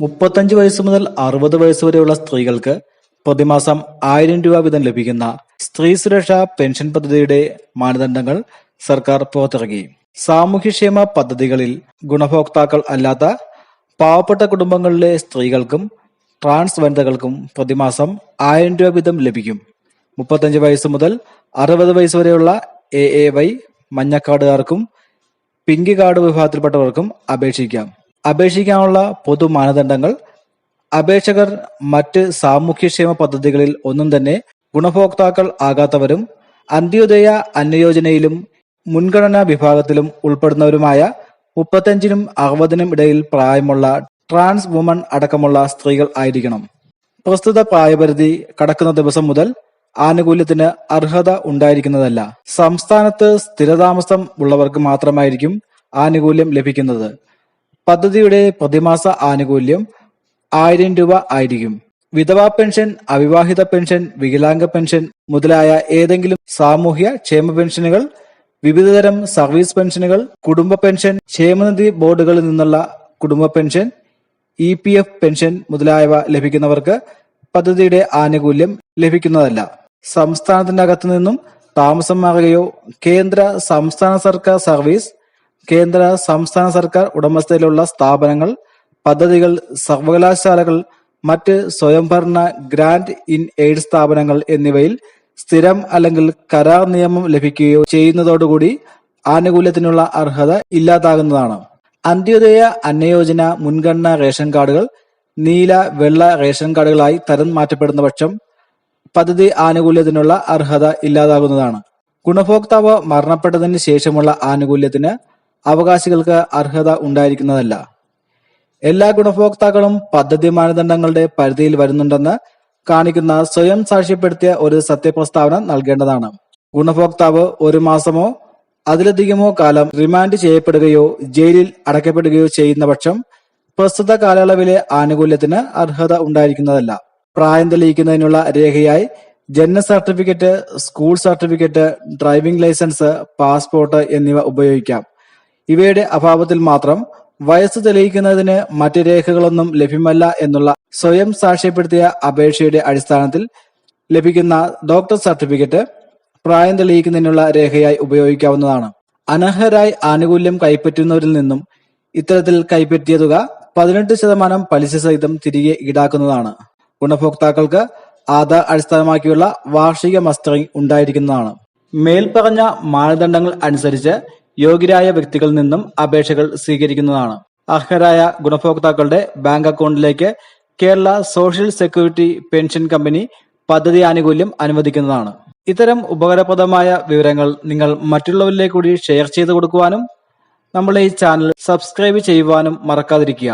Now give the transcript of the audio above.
മുപ്പത്തഞ്ച് വയസ്സ് മുതൽ അറുപത് വയസ്സ് വരെയുള്ള സ്ത്രീകൾക്ക് പ്രതിമാസം ആയിരം രൂപ വീതം ലഭിക്കുന്ന സ്ത്രീ സുരക്ഷാ പെൻഷൻ പദ്ധതിയുടെ മാനദണ്ഡങ്ങൾ സർക്കാർ പുറത്തിറങ്ങി സാമൂഹ്യക്ഷേമ പദ്ധതികളിൽ ഗുണഭോക്താക്കൾ അല്ലാത്ത പാവപ്പെട്ട കുടുംബങ്ങളിലെ സ്ത്രീകൾക്കും ട്രാൻസ് വനിതകൾക്കും പ്രതിമാസം ആയിരം രൂപ വീതം ലഭിക്കും. മുപ്പത്തഞ്ച് വയസ്സ് മുതൽ അറുപത് വയസ്സ് വരെയുള്ള എ എ വൈ മഞ്ഞക്കാർഡുകാർക്കും പിങ്ക് കാർഡ് വിഭാഗത്തിൽപ്പെട്ടവർക്കും അപേക്ഷിക്കാം. അപേക്ഷിക്കാനുള്ള പൊതു മാനദണ്ഡങ്ങൾ അപേക്ഷകർ മറ്റ് സാമൂഹ്യക്ഷേമ പദ്ധതികളിൽ ഒന്നും തന്നെ ഗുണഭോക്താക്കൾ ആകാത്തവരും അന്ത്യോദയ അന്നയോജനയിലും മുൻഗണനാ വിഭാഗത്തിലും ഉൾപ്പെടുന്നവരുമായ മുപ്പത്തഞ്ചിനും അറുപതിനും ഇടയിൽ പ്രായമുള്ള ട്രാൻസ് വുമൺ അടക്കമുള്ള സ്ത്രീകൾ ആയിരിക്കണം. പ്രസ്തുത പ്രായപരിധി കടക്കുന്ന ദിവസം മുതൽ ആനുകൂല്യത്തിന് അർഹത ഉണ്ടായിരിക്കുന്നതല്ല. സംസ്ഥാനത്ത് സ്ഥിരതാമസം ഉള്ളവർക്ക് മാത്രമായിരിക്കും ആനുകൂല്യം ലഭിക്കുന്നത്. പദ്ധതിയുടെ പ്രതിമാസ ആനുകൂല്യം ആയിരം രൂപ ആയിരിക്കും. വിധവാ പെൻഷൻ അവിവാഹിത പെൻഷൻ വികലാംഗ പെൻഷൻ മുതലായ ഏതെങ്കിലും സാമൂഹ്യ ക്ഷേമ പെൻഷനുകൾ വിവിധതരം സർവീസ് പെൻഷനുകൾ കുടുംബ പെൻഷൻ ക്ഷേമനിധി ബോർഡുകളിൽ നിന്നുള്ള കുടുംബ pension E P F pension മുതലായവ ലഭിക്കുന്നവർക്ക് പദ്ധതിയുടെ ആനുകൂല്യം ലഭിക്കുന്നതല്ല. സംസ്ഥാനത്തിന്റെ അകത്തു നിന്നും താമസം മാറുകയോ കേന്ദ്ര സംസ്ഥാന സർക്കാർ സർവീസ് കേന്ദ്ര സംസ്ഥാന സർക്കാർ ഉടമസ്ഥതയിലുള്ള സ്ഥാപനങ്ങൾ പദ്ധതികൾ സർവകലാശാലകൾ മറ്റ് സ്വയംഭരണ ഗ്രാന്റ് ഇൻ എയ്ഡ് സ്ഥാപനങ്ങൾ എന്നിവയിൽ സ്ഥിരം അല്ലെങ്കിൽ കരാർ നിയമം ലഭിക്കുകയോ ചെയ്യുന്നതോടുകൂടി ആനുകൂല്യത്തിനുള്ള അർഹത ഇല്ലാതാകുന്നതാണ്. അന്ത്യോദയ അന്നയോജന മുൻഗണന റേഷൻ കാർഡുകൾ നീല വെള്ള റേഷൻ കാർഡുകളായി തരം മാറ്റപ്പെടുന്ന പക്ഷം പദ്ധതി ആനുകൂല്യത്തിനുള്ള അർഹത ഇല്ലാതാകുന്നതാണ്. ഗുണഭോക്താവ് മരണപ്പെട്ടതിന് ശേഷമുള്ള ആനുകൂല്യത്തിന് അവകാശികൾക്ക് അർഹത ഉണ്ടായിരിക്കുന്നതല്ല. എല്ലാ ഗുണഭോക്താക്കളും പദ്ധതി മാനദണ്ഡങ്ങളുടെ പരിധിയിൽ വരുന്നുണ്ടെന്ന് കാണിക്കുന്ന സ്വയം സാക്ഷ്യപ്പെടുത്തിയ ഒരു സത്യപ്രസ്താവന നൽകേണ്ടതാണ്. ഗുണഭോക്താവ് ഒരു മാസമോ അതിലധികമോ കാലം റിമാൻഡ് ചെയ്യപ്പെടുകയോ ജയിലിൽ അടയ്ക്കപ്പെടുകയോ ചെയ്യുന്ന പക്ഷം പ്രസ്തുത കാലയളവിലെ ആനുകൂല്യത്തിന് അർഹത ഉണ്ടായിരിക്കുന്നതല്ല. പ്രായം തെളിയിക്കുന്നതിനുള്ള രേഖയായി ജനന certificate school certificate driving licence passport എന്നിവ ഉപയോഗിക്കാം. ഇവയുടെ അഭാവത്തിൽ മാത്രം വയസ്സ് തെളിയിക്കുന്നതിന് മറ്റ് രേഖകളൊന്നും ലഭ്യമല്ല എന്നുള്ള സ്വയം സാക്ഷ്യപ്പെടുത്തിയ അപേക്ഷയുടെ അടിസ്ഥാനത്തിൽ ലഭിക്കുന്ന ഡോക്ടർ സർട്ടിഫിക്കറ്റ് പ്രായം തെളിയിക്കുന്നതിനുള്ള രേഖയായി ഉപയോഗിക്കാവുന്നതാണ്. അനർഹരായി ആനുകൂല്യം കൈപ്പറ്റുന്നവരിൽ നിന്നും ഇത്തരത്തിൽ കൈപ്പറ്റിയ തുക പതിനെട്ട് ശതമാനം പലിശ സഹിതം തിരികെ ഈടാക്കുന്നതാണ്. ഗുണഭോക്താക്കൾക്ക് ആധാർ അടിസ്ഥാനമാക്കിയുള്ള വാർഷിക മസ്റ്ററിംഗ് ഉണ്ടായിരിക്കുന്നതാണ്. മേൽപ്പറഞ്ഞ മാനദണ്ഡങ്ങൾ അനുസരിച്ച് യോഗ്യരായ വ്യക്തികളിൽ നിന്നും അപേക്ഷകൾ സ്വീകരിക്കുന്നതാണ്. അർഹരായ ഗുണഭോക്താക്കളുടെ ബാങ്ക് അക്കൗണ്ടിലേക്ക് Kerala social security pension company പദ്ധതി ആനുകൂല്യം അനുവദിക്കുന്നതാണ്. ഇത്തരം ഉപകാരപ്രദമായ വിവരങ്ങൾ നിങ്ങൾ മറ്റുള്ളവരിലേക്ക് കൂടി ഷെയർ ചെയ്തു കൊടുക്കുവാനും നമ്മളെ ഈ ചാനൽ സബ്സ്ക്രൈബ് ചെയ്യുവാനും മറക്കാതിരിക്കുക.